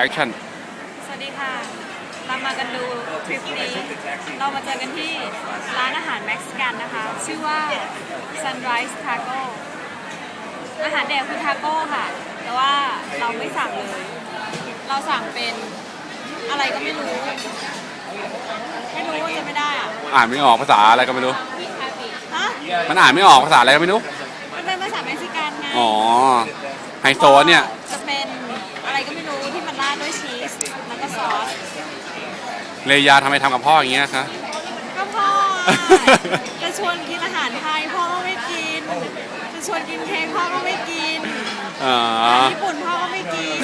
แอคชั่น สวัสดีค่ะเรามากันดูคลิปนี้ เรามาเจอกันที่ร้านอาหารเม็กซิกันนะคะ ชื่อว่า Sunrise Taco อาหารแดกคือทาโก้ค่ะ แต่ว่าเราไม่สั่งเลย เราสั่งเป็นอะไรก็ไม่รู้ ไม่รู้จะไม่ได้อะอ่านไม่ออกภาษาอะไรก็ไม่รู้ ฮะ มันอ่านไม่ออกภาษาอะไรก็ไม่รู้ มันเป็นภาษาเม็กซิกันไง อ๋อไฮโซเนี่ย แล้วก็ซอสเลยาทำไมทำกับพ่ออย่างเงี้ยคะ ก็พ่ออะจะชวนกินอาหารไทยพ่อก็ไม่กินจะชวนกินเค้กพ่อก็ไม่กินอ๋ออาหารญี่ปุ่นพ่อก็ไม่กิน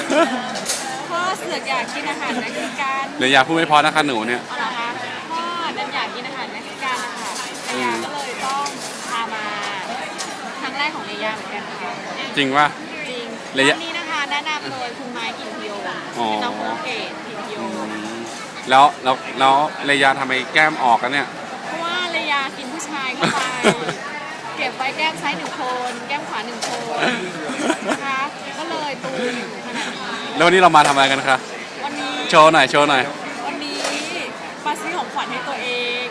พ่อเสือกอยากกินอาหารเม็กซิกันเลยาพูดไม่พอนะคะหนูเนี่ย เอาเหรอคะพ่อดันอยากกินอาหารเม็กซิกันนะคะเลียาก็เลยต้องพามาครั้งแรกของเลียาเหมือนกันค่ะจริงว่าจริงเลียาร้าน นี้นะคะแนะนำโดยคุณไม้กินพิโออ๋อเป็นน้องโปรเกตกินพิโอแล้วแล้วแล้วเลยาทำไมแก้มออกกันเนี่ย เพราะว่าเลียากินผู้ชายเข้าไปเก็บไว้แก้มซ้ายหนึ่งโคนแก้มขวาหนึ่งโคนนะคะก็เลยตูนอยู่ขนาดนี้แล้ววันนี้เรามาทำอะไรกันคะวันนี้โชว์หน่อยโชว์หน่อยวันนี้มาซื้อของขวัญให้ตัวเอง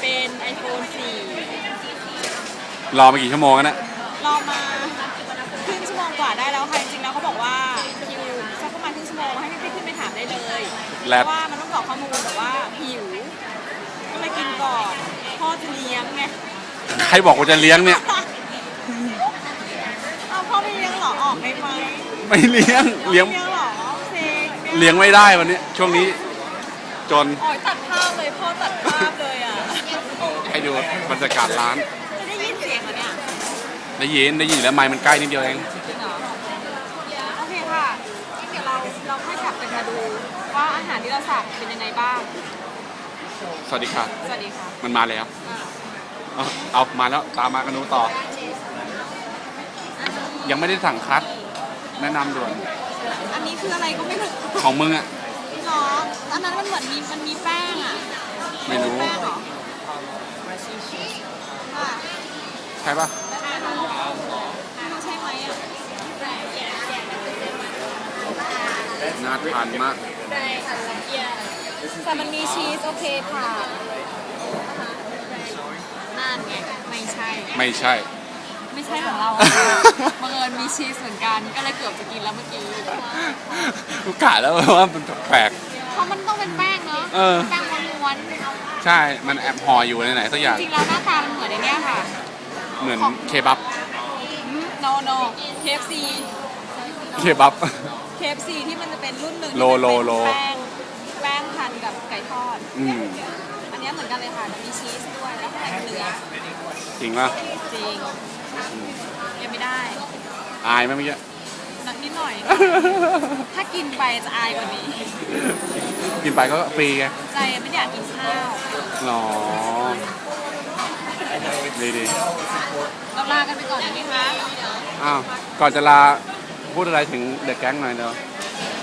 เป็น iPhone รอมากี่ชั่วโมงกันเนี่ย4รอมาครึ่งชั่วโมงกว่าได้แล้วค่ะจ ชั่วโมงให้พี่ๆขึ้นไปถามได้เลยแล้เพวราะว่ามันต้องกรอกข้อมูลแต่ว่าหิวก็เลยกินก่อนพ่อจะเลี้ยงไงใครบอกว่าจะเลี้ยงเนี่ย เอาพ่อไม่เลี้ยงเหรอออกได้ไหมไม่เลี้ยงเลี้ยงเลี้ยงเหรอเพลงเลี้ยงไม่ได้วันนี้ ช่วงนี้ จนโอ้ยตัดภาพเลยพ่อตัดภาพเลยอะให้ดูบรรยากาศร้านจะได้ยินเสียงเหรอเนี่ยได้ยินได้ยินอยู่แล้วไมค์มันใกล้นิดเดียวเอง จริงเหรอโอเคค่ะเดี๋ยวเราเราค่อยกลับกันมาดูว่าอาหา รที่เราสั่งเป็นยังไงบ้าง สวัสดีค่ะ สวัสดีค่ะมันมาแล้วอ่าเอาเอามาแล้วตามมากันดูต่อ ยังไม่ได้สั่งคัด แนะนำด่วน อันนี้คืออะไรก็ไม่รู้ของมึงอะหรออันนั้นมันเหมือนมีมันมีแป้งอะไม่รู้ แป้งเหรอค่ะใช่ปะไม่รู้ไม่รู้ใช่ไหมอะ น่าทานมาก แต่มันมีชีส โอเคค่ะนั่นไงไม่ใช่ ไม่ใช่ ไม่ใช่ของเราอะบังเอิญมีชีสเหมือนกัน ก็เลยเกือบจะกินแล้วเมื่อกี้กูกะแล้วว่ามันแปลกเพราะมันต้องเป็นแป้งเนาะเออ แป้งม้วนๆใช่ มันแอบห่ออยู่ในไหนสักอย่างๆจริงๆแล้วหน้าตามันเหมือนในเนี้ยค่ะ เหมือนเคบับ no no KFC เคบับ KFC ที่มันจะเป็นรุ่นหนึ่งโลโลโลที่มันเป็นแป้งแป้งพันกับไก่ทอด อืมอันเนี้ยเหมือนกันเลยค่ะแต่มีชีสด้วยแล้วข้างในเป็นเนื้อจริงป่ะจริงยังไม่ได้อายไหมเมื่อกี้นักนิดหน่อย ถ้ากินไปจะอายกว่านี้ กินไปก็ฟรีไงใจไม่ได้อยากกินข้าวหรอดีดีเราลากันไปก่อนดีไหมคะอ้าวก่อนจะลา พูดอะไรถึงเดอะแก๊งหน่อยเดี๋ยว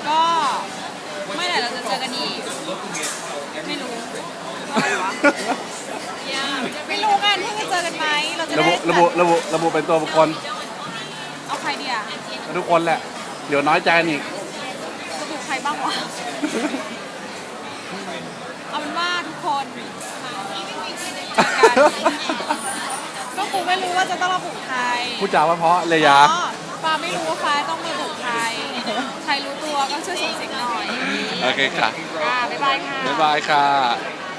ก็เมื่อไหร่เราจะเจอกันอีก ไม่รู้อะไรวะไม่รู้กันเพิ่งจะเจอกันไหมเราจะระได้บุระบุระบุระบุเป็นตัวบุคคลเอาใครดีอะทุกคนแหละ เดี๋ยวน้อยใจกันอีกระบุใครบ้างวะ เอาเป็นว่าทุกคนเจอกันก็กูไม่รู้ว่าจะต้องระบุใครพูดจาว่าเพราะเลยยา อ๋อฟ้าไม่รู้ว่าฟ้าต้องระบุใคร ใครรู้ตัวก็ช่วยส่งเสียงหน่อยโอเคค่ะ ค่ะบ๊ายบายค่ะ บ๊ายบายค่ะ